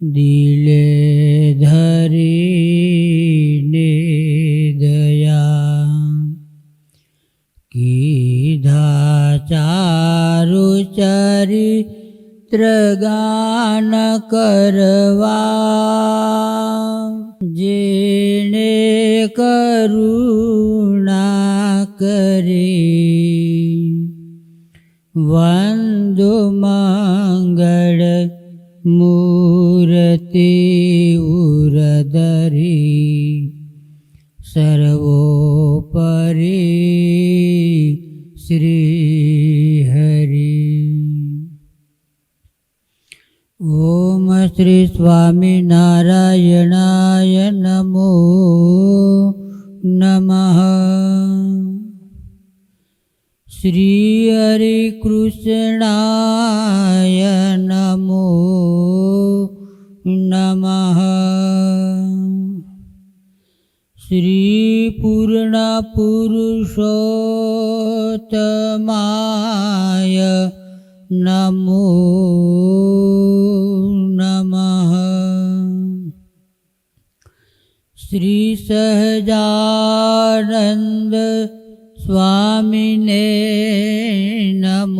દિલે ધરીને દયા કીધા ચારુ ચરિત્ર ગાન કરવા જેણે કરુણા કરી વંદુ મંગળ મૂર્તિ ઉરદરી સર્વોપરી શ્રી હરિ ઓમ શ્રી સ્વામિનારાયણાય નમો નમઃ શ્રી હરિકૃષ્ણાય નમઃ શ્રી પૂર્ણ પુરુષોત્તમાય નમો નમઃ શ્રી સહજાનંદ સ્વામિને નમઃ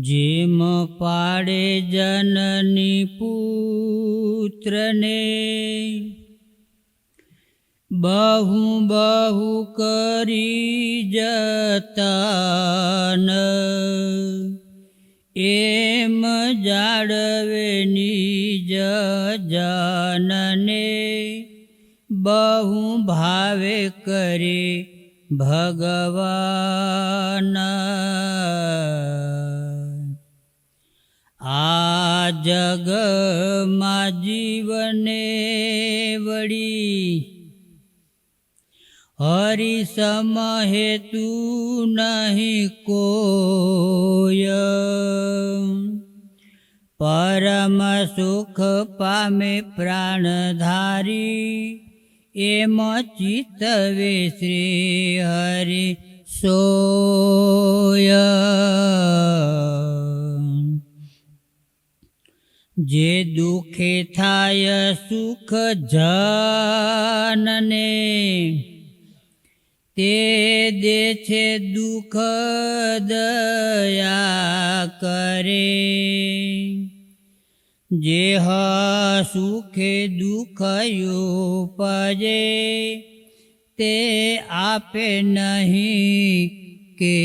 જેમ પાડે જનની પુત્રને, બહુ બહુ કરી જતન. એમ જાળવે નિજ જનને, બહુ ભાવે કરે ભગવાન આ જગમાં જીવને વળી હરિ સમહેતુ નહીં કોય પરમ સુખ પામે પ્રાણધારી એમ ચિતવે શ્રી હરિ સોય. જે દુખે થાય સુખ જનને તે દે છે દુઃખ દયા કરે જે હ સુખે દુઃખ ઉપજે તે આપે નહીં કે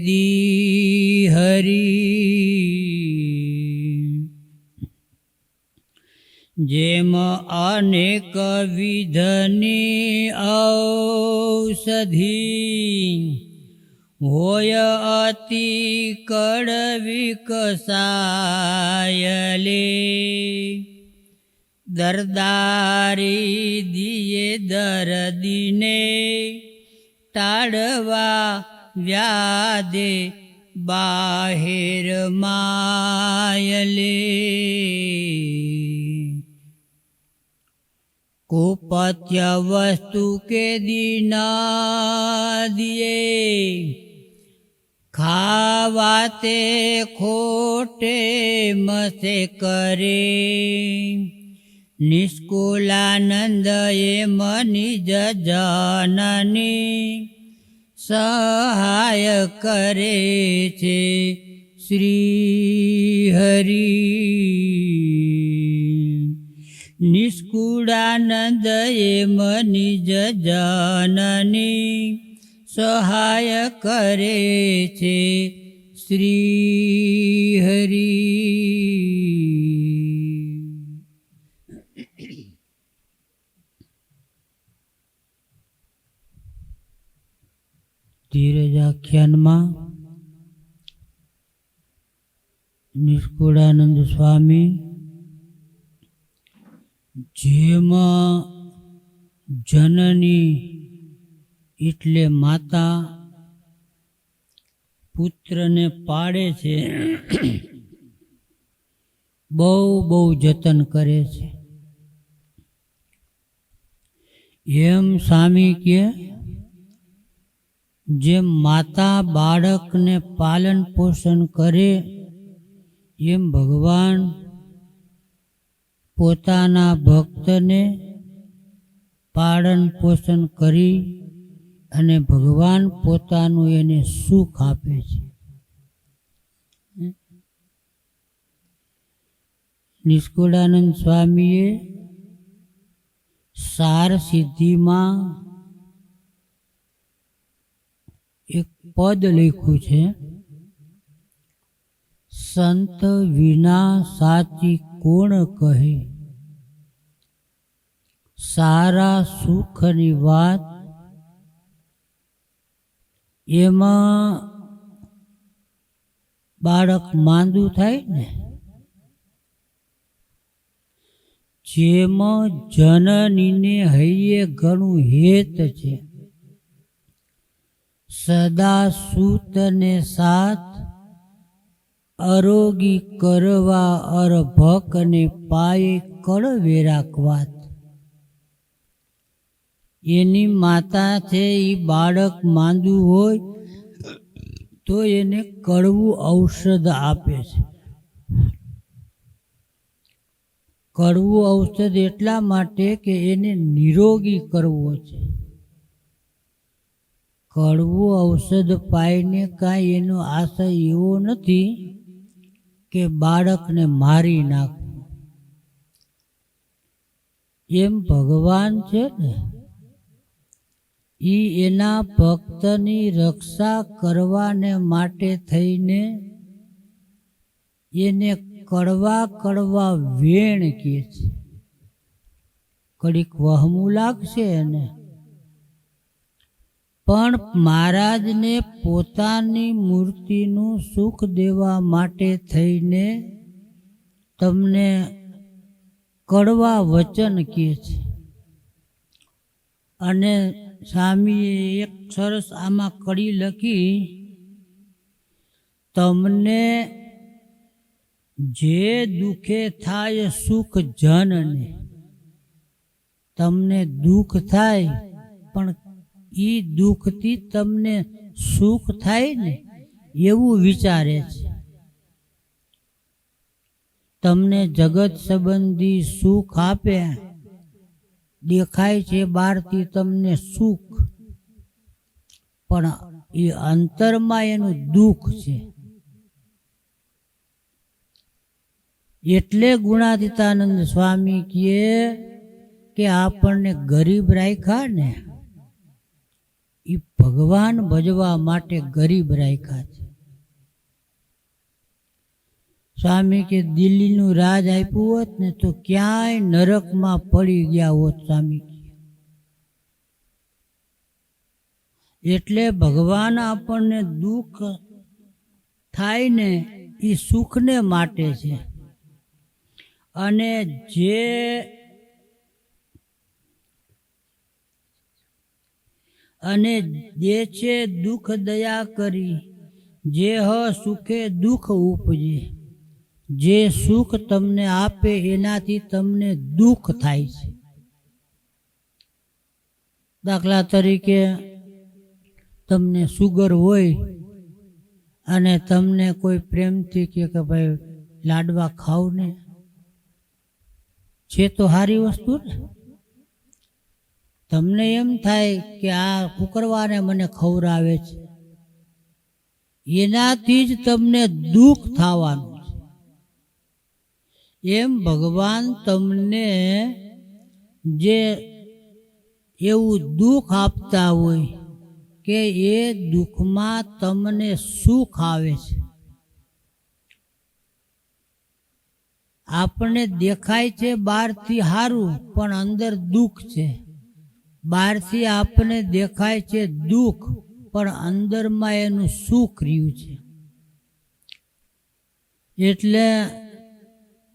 દી હરી જેમ અનેક વિધની ઔષધિ હોય અતિ કડવી કસાયલે દરદારી દિયે દરદીને ટાળવા વ્યાદે બાહેર માયલે. કુપથ્ય વસ્તુ કે દીના દિયે ખાવાતે ખોટે મસે કરે. નિષ્કુલાનંદ એ મની જનની સહાય કરે છે શ્રી હરિ. નિષ્કુળાનંદ એ મની જનની સહાય કરે છે શ્રી હરિ ધીરજ આખ્યાનમાં નિષ્કુળાનંદ સ્વામી જેમાં જનની એટલે માતા પુત્રને પાડે છે. બહુ બહુ જતન કરે છે. એમ સ્વામી કે જેમ માતા બાળકને પાલન પોષણ કરે, એમ ભગવાન પોતાના ભક્તને પાલન પોષણ કરી અને ભગવાન પોતાનું એને સુખ આપે છે. નિષ્કુળાનંદ સ્વામીએ સાર સિદ્ધિમાં એક પદ લખ્યું છે, સંત વિના સાચી કોણ કહે. સારા સુખની વાત એમાં બાળક માંદું થાય ને, જેમાં જનનીને હૈયે ઘણું હેત છે. સદા સૂતને સાથ અરોગી કરવા અરભકને પાયે કળવે રાખવાત. એની માતા છે એ બાળક માંદું હોય તો એને કડવું ઔષધ આપે છે. કડવું ઔષધ એટલા માટે કે એને નિરોગી કરવો છે. કડવું ઔષધ પાઈને કાંઈ એનો આશય એવો નથી કે બાળકને મારી નાખવું એમ ભગવાન છે ને એ એના ભક્તની રક્ષા કરવાને માટે થઈને એને કડવા કડવા વેણ કહે છે. કડીક વહમું લાગશે એને. પણ મહારાજને પોતાની મૂર્તિનું સુખ દેવા માટે થઈને તમને કડવા વચન કહે છે. અને સ્વામીએ એક સરસ આમાં કડી લખી, તમને જે દુઃખે થાય સુખ જનને, તમને દુઃખ થાય પણ એ દુઃખથી તમને સુખ થાય ને એવું વિચારે છે. તમને જગત સંબંધી સુખ આપે, દેખાય છે બહારથી તમને સુખ. પણ એ અંતરમાં એનું દુઃખ છે. એટલે ગુણાતીતાનંદ સ્વામી કહે કે આપણને ગરીબ રાખ્યા ને એ ભગવાન ભજવા માટે ગરીબ રાખ્યા છે સ્વામી કે દિલ્હીનું રાજ આપ્યું હોત ને તો ક્યાંય નરકમાં પડી ગયા હોત સ્વામી. એટલે ભગવાન આપણને દુઃખ થાય ને એ સુખને માટે છે અને જે અને જે છે દુઃખ દયા કરી, જે હ સુખે દુઃખ ઉપજે. જે સુખ તમને આપે એનાથી તમને દુઃખ થાય છે. દાખલા તરીકે તમને સુગર હોય અને તમને કોઈ પ્રેમથી કે કે ભાઈ લાડવા ખાવ ને છે તો સારી વસ્તુ ને. તમને એમ થાય કે આ કુકરવાને મને ખવડાવે છે. એનાથી જ તમને દુઃખ થવાનું છે. એમ ભગવાન તમને જે એવું દુઃખ આપતા હોય કે એ દુઃખમાં તમને સુખ આવે છે. આપણને દેખાય છે બહારથી સારું, પણ અંદર દુઃખ છે. બહારથી આપણને દેખાય છે દુઃખ, પણ અંદરમાં એનું સુખ રહ્યું છે. એટલે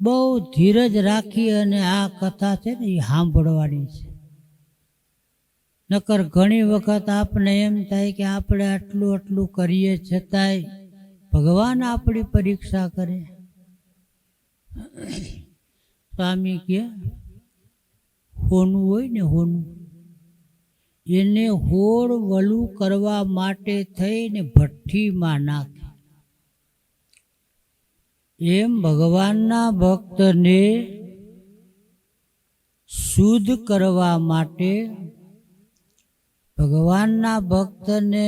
બહુ ધીરજ રાખી અને આ કથા છે ને એ સાંભળવાની છે. નકર ઘણી વખત આપણે એમ થાય કે આપણે આટલું આટલું કરીએ છતાંય ભગવાન આપણી પરીક્ષા કરે. સ્વામી કે, હોનું હોય ને હોનું. એને હોળ વલું કરવા માટે થઈને ભઠ્ઠીમાં નાખે એમ ભગવાનના ભક્તને શુદ્ધ કરવા માટે ભગવાનના ભક્તને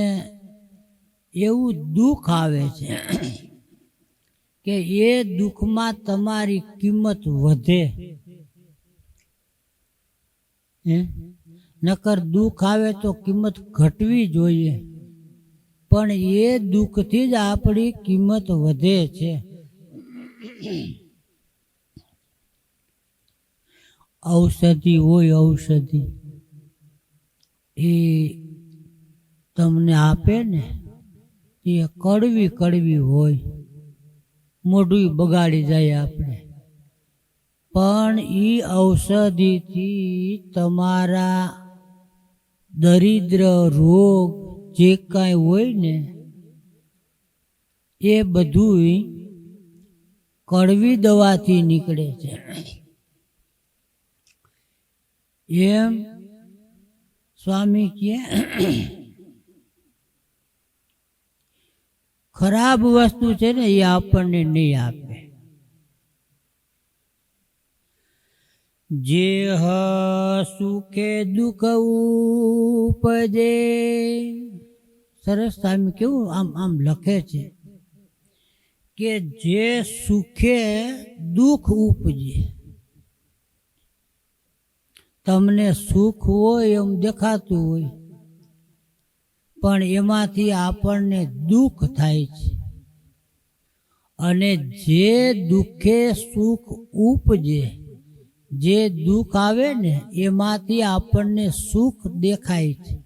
એવું દુઃખ આવે છે કે એ દુઃખમાં તમારી કિંમત વધે હે? નકર દુઃખ આવે તો કિંમત ઘટવી જોઈએ. પણ એ દુઃખથી જ આપણી કિંમત વધે છે. ઔષધિ હોય ઔષધિ. એ તમને આપે ને, એ કડવી કડવી હોય. મોઢું બગાડી જાય આપણે. પણ એ ઔષધિથી તમારા દરિદ્ર રોગ જે કાંઈ હોય ને, એ બધું કડવી દવાથી નીકળે છે. એમ સ્વામી કે ખરાબ વસ્તુ છે ને એ આપણને નહીં આપે. જે હ સુખે દુઃખ ઉપજે. સરસ સ્વામી કેવું આમ આમ લખે છે કે જે સુખે દુઃખ ઉપજે. તમને સુખ હોય એમ દેખાતું હોય, પણ એમાંથી આપણને દુઃખ થાય છે. અને જે દુઃખે સુખ ઉપજે જે દુઃખ આવે ને, એમાંથી આપણને સુખ દેખાય છે.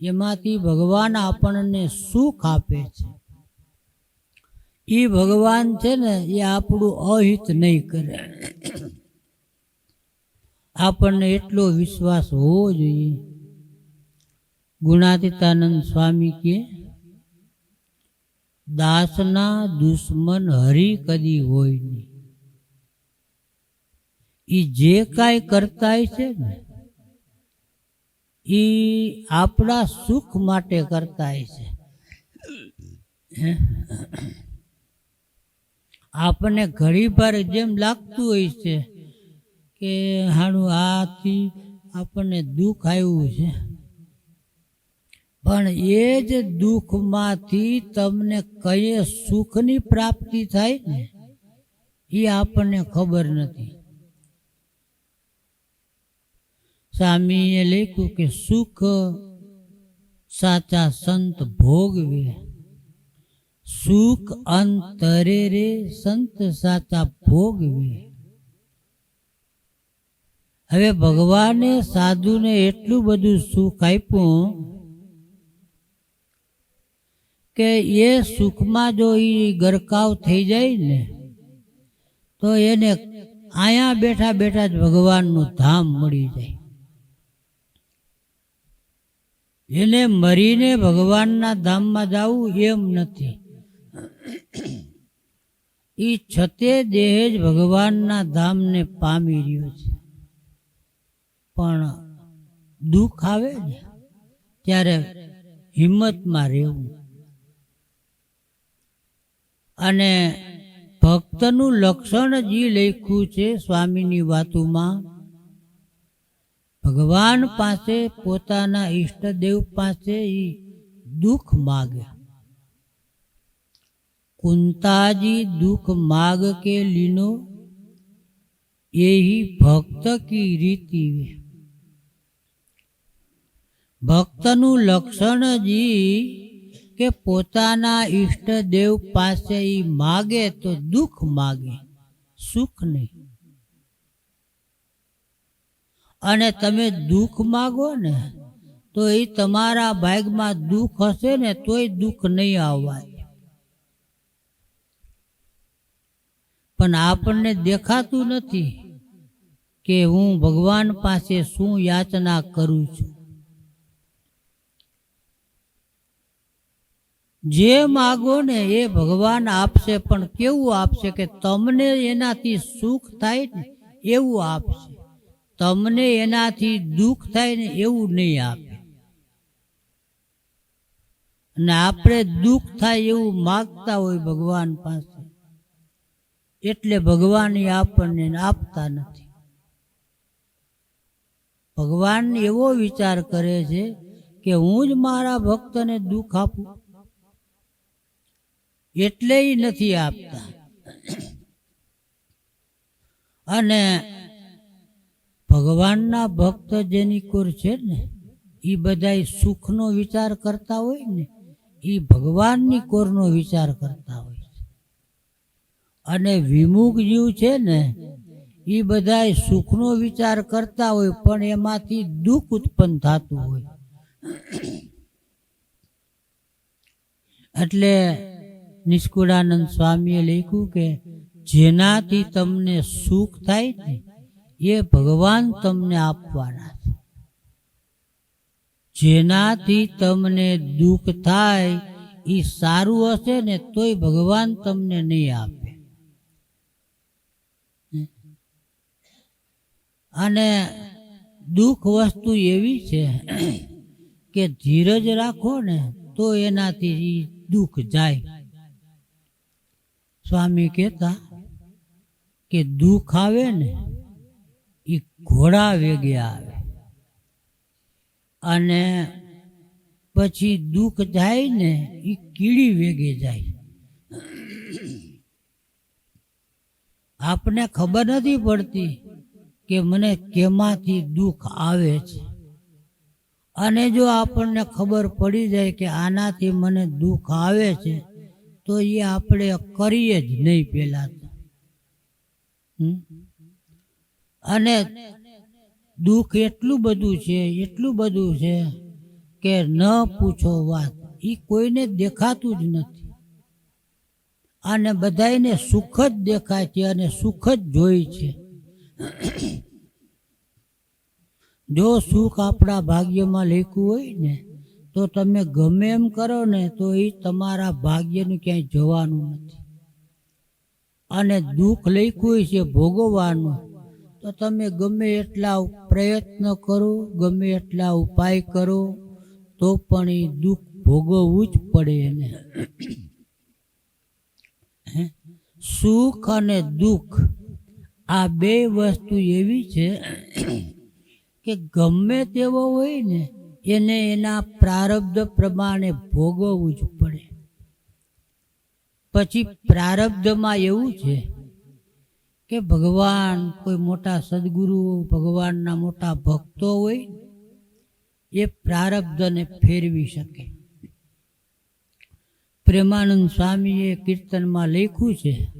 એમાંથી ભગવાન આપણને સુખ આપે છે. એ ભગવાન છે ને, એ આપણું અહિત નહીં કરે. આપણને એટલો વિશ્વાસ હોવો જોઈએ. ગુણાતીતાનંદ સ્વામી કે, દાસના દુશ્મન હરી કદી હોય નહીં. એ જે કાંઈ કરતા છે ને એ આપણા સુખ માટે કરતા છે? આપણને ઘણી વાર જેમ લાગતું હોય છે કે હાણું આથી આપણને દુઃખ આવ્યું છે. પણ એ જ દુઃખમાંથી તમને કઈ સુખની પ્રાપ્તિ થાય ને એ આપણને ખબર નથી. સ્વામીએ લખ્યું કે સુખ સાચા સંત ભોગવે. સુખ અંતરે રે સંત સાચા ભોગવે. હવે ભગવાને સાધુને એટલું બધું સુખ આપ્યું કે એ સુખમાં જો એ ગરકાવ થઈ જાય ને, તો એને અહીંયા બેઠા બેઠા જ ભગવાનનું ધામ મળી જાય. એને મરીને ભગવાનના ધામમાં જવું એમ નથી. એ છતે દેહ જ ભગવાનના ધામને પામી રહ્યો છે. પણ દુઃખ આવે ને ત્યારે હિંમતમાં રહેવું. અને ભક્તનું લક્ષણ જે લખ્યું છે સ્વામીની વાતોમાં ભગવાન પાસે પોતાના ઈષ્ટદેવ પાસે ઈ દુઃખ માગે. કુંતાજી દુઃખ માગ કે લીનો यही ભક્ત કી રીતિ વે. ભક્તનું લક્ષણ જી કે પોતાના ઈષ્ટદેવ પાસે ઈ માગે તો દુઃખ માગે, સુખ નહીં. અને તમે દુઃખ માગો ને, તો એ તમારા ભાગમાં દુઃખ હશે ને તોય દુઃખ નહીં આવવા પણ આપણને દેખાતું નથી કે હું ભગવાન પાસે શું યાચના કરું છું. જે માગો ને એ ભગવાન આપશે, પણ કેવું આપશે કે તમને એનાથી સુખ થાય ને એવું આપશે. તમને એનાથી દુઃખ થાય ને એવું નહીં આપે. અને આપણે દુઃખ થાય એવું માગતા હોય ભગવાન પાસે, એટલે ભગવાન એ આપણને આપતા નથી. ભગવાન એવો વિચાર કરે છે કે હું જ મારા ભક્તને દુઃખ આપું. એટલે નથી આપતા. અને ભગવાનના ભક્ત જેની કોર છે ને એ બધા સુખનો વિચાર કરતા હોય ને એ ભગવાનની કોરનો વિચાર કરતા હોય છે. અને વિમુખ જીવ છે ને એ બધા સુખનો વિચાર કરતા હોય, પણ એમાંથી દુઃખ ઉત્પન્ન થતું હોય. એટલે નિષ્કુળાનંદ સ્વામીએ લખ્યું કે, જેનાથી તમને સુખ થાય ને એ ભગવાન તમને આપવાના છે. જેનાથી તમને દુઃખ થાય, એ સારું હશે ને તોય ભગવાન તમને નહીં આપે. અને દુઃખ વસ્તુ એવી છે કે ધીરજ રાખો ને તો એનાથી દુઃખ જાય. સ્વામી કહેતા કે દુઃખ આવે ને એ ઘોડા વેગે આવે. અને પછી દુઃખ થાય ને એ કીડી વેગે જાય. આપને ખબર નથી પડતી કે મને કેમાંથી દુઃખ આવે છે. અને જો આપણને ખબર પડી જાય કે આનાથી મને દુઃખ આવે છે, તો એ આપણે કરીએ જ નહીં પહેલાં તો. હમ? અને દુઃખ એટલું બધું છે, એટલું બધું છે કે ન પૂછો વાત. એ કોઈને દેખાતું જ નથી. અને બધાયને સુખ જ દેખાય છે અને સુખ જ જોઈ છે. જો સુખ આપણા ભાગ્યમાં લખ્યું હોય ને, તો તમે ગમે એમ કરો ને, તો એ તમારા ભાગ્યનું ક્યાંય જવાનું નથી. અને દુઃખ લખ્યું છે ભોગવવાનું તો તમે ગમે એટલા પ્રયત્ન કરો, ગમે એટલા ઉપાય કરો, તો પણ એ દુઃખ ભોગવવું જ પડે એને? સુખ અને દુઃખ આ બે વસ્તુ એવી છે કે ગમે તેવો હોય ને, એને એના પ્રારબ્ધ પ્રમાણે ભોગવવું જ પડે પછી પ્રારબ્ધમાં એવું છે કે ભગવાન કોઈ મોટા સદગુરુ, ભગવાનના મોટા ભક્તો હોય, એ પ્રારબ્ધને ફેરવી શકે. પ્રેમાનંદ સ્વામીએ કીર્તનમાં લખ્યું છે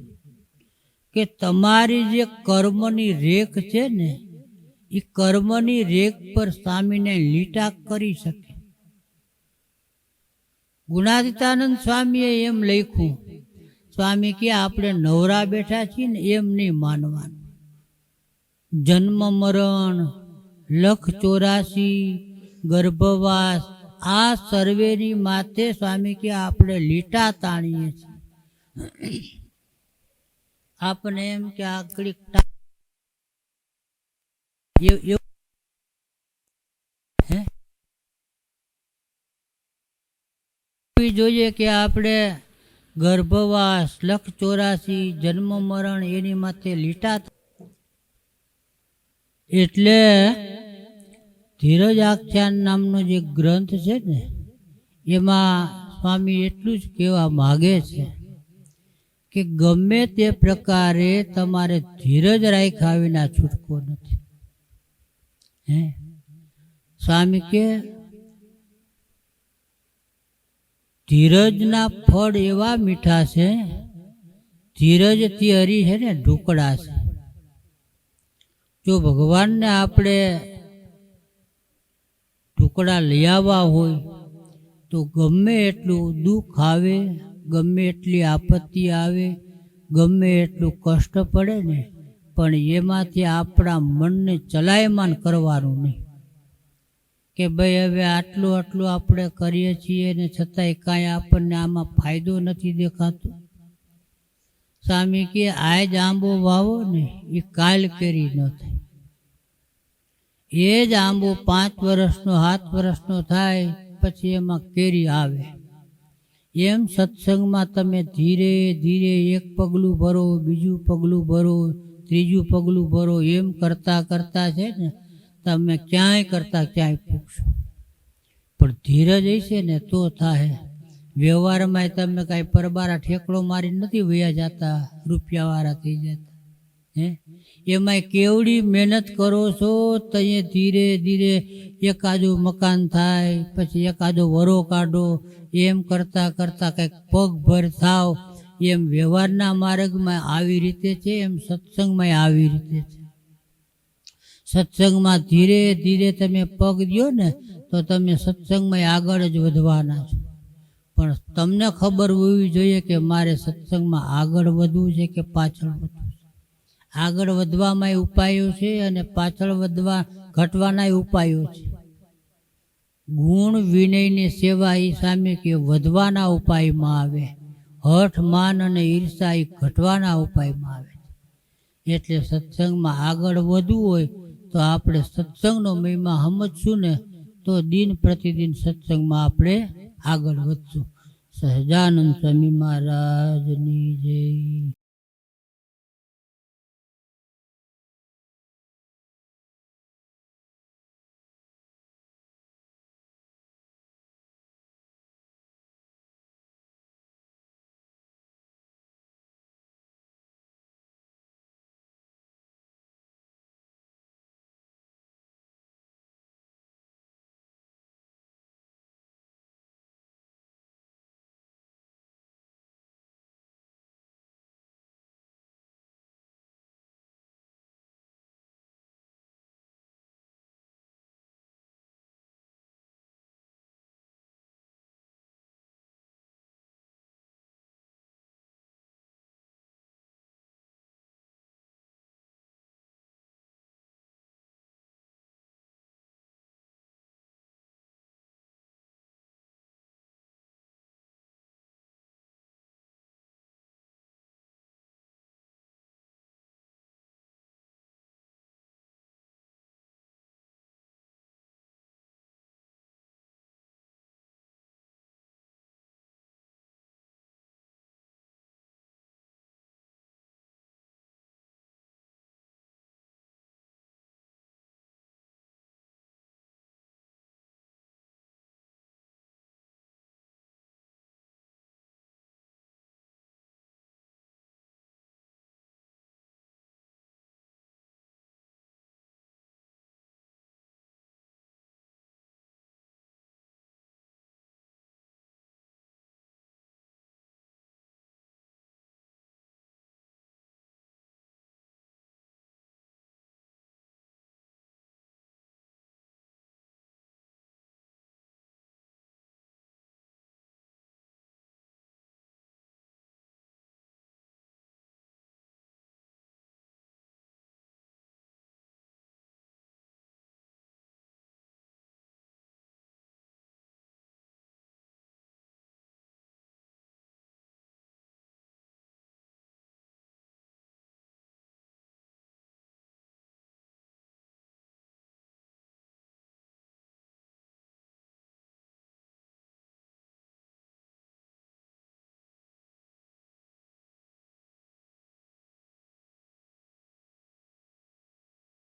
કે તમારી જે કર્મની રેખ છે ને એ કર્મની રેખ પર સ્વામીને લીટા કરી શકે. ગુણાદિતાનંદ સ્વામીએ એમ લખ્યું સ્વામી કે આપણે નવરા બેઠા છીએ ને એમ નહીં માનવાનું. જન્મ મરણ, લખ ચોરાસી, ગર્ભવાસ, આ સર્વેની માથે સ્વામી કે આપણે લીટા તાણીએ છીએ. આપણે એમ કે આ ઘડીક ટા- એવ- એવું હે? એવી જોઈએ કે આપણે ગર્ભવાસ, લખ ચોરાસી, જન્મ મરણ એની માથે લીટા એટલે ધીરજ આખ્યાન નામનો જે ગ્રંથ છે ને, એમાં સ્વામી એટલું જ કહેવા માગે છે કે ગમે તે પ્રકારે તમારે ધીરજ રાખ્યા વિના છૂટકો નથી. હે? સ્વામી કે ધીરજના ફળ એવા મીઠા છે, ધીરજથી હરી છે ને ઢુકડા છે. જો ભગવાનને આપણે ટુકડા લઈ આવવા હોય, તો ગમે એટલું દુઃખ આવે, ગમે એટલી આપત્તિ આવે, ગમે એટલું કષ્ટ પડે ને, પણ એમાંથી આપણા મનને ચલાયમાન કરવાનું નહીં. કે ભાઈ હવે આટલું આટલું આપણે કરીએ છીએ ને છતાંય કાંઈ આપણને આમાં ફાયદો નથી દેખાતો. સ્વામી કે આજ આંબો વાવો ને એ કાલ કેરી ન થાય. એ જ આંબો પાંચ વર્ષનો, સાત વર્ષનો થાય, પછી એમાં કેરી આવે. એમ સત્સંગમાં તમે ધીરે ધીરે એક પગલું ભરો, બીજું પગલું ભરો, ત્રીજું પગલું ભરો, એમ કરતાં કરતાં છે ને તમે ક્યાંય કરતાં ક્યાંય પૂછશો પણ ધીરજ હશે ને તો થાય વ્યવહારમાં તમે કાંઈ પરબારા ઠેકડો મારી નથી વયા જતા, રૂપિયાવાળા થઈ જતા. હે? એમાંય કેવડી મહેનત કરો છો તો એ ધીરે ધીરે એકાદું મકાન થાય, પછી એકાદો વરો કાઢો. એમ કરતાં કરતાં કંઈક પગભર થાવ. એમ વ્યવહારના માર્ગમાં આવી રીતે છે, એમ સત્સંગમાં આવી રીતે છે. સત્સંગમાં ધીરે ધીરે તમે પગ દો ને, તો તમે સત્સંગમાં આગળ જ વધવાના છો. પણ તમને ખબર હોવી જોઈએ કે મારે સત્સંગમાં આગળ વધવું છે કે પાછળ વધવું છે? આગળ વધવામાંય ઉપાયો છે અને પાછળ વધવા, ઘટવાના ઉપાયો છે? ગુણ વિનયની સેવા એ સામે કે વધવાના ઉપાયમાં આવે? હઠ, માન અને ઈર્ષા એ ઘટવાના ઉપાયમાં આવે એટલે સત્સંગમાં આગળ વધવું હોય તો આપણે સત્સંગનો મહિમા સમજશું ને, તો દિન પ્રતિદિન સત્સંગમાં આપણે આગળ વધશું. સહજાનંદ સ્વામી મહારાજની જય.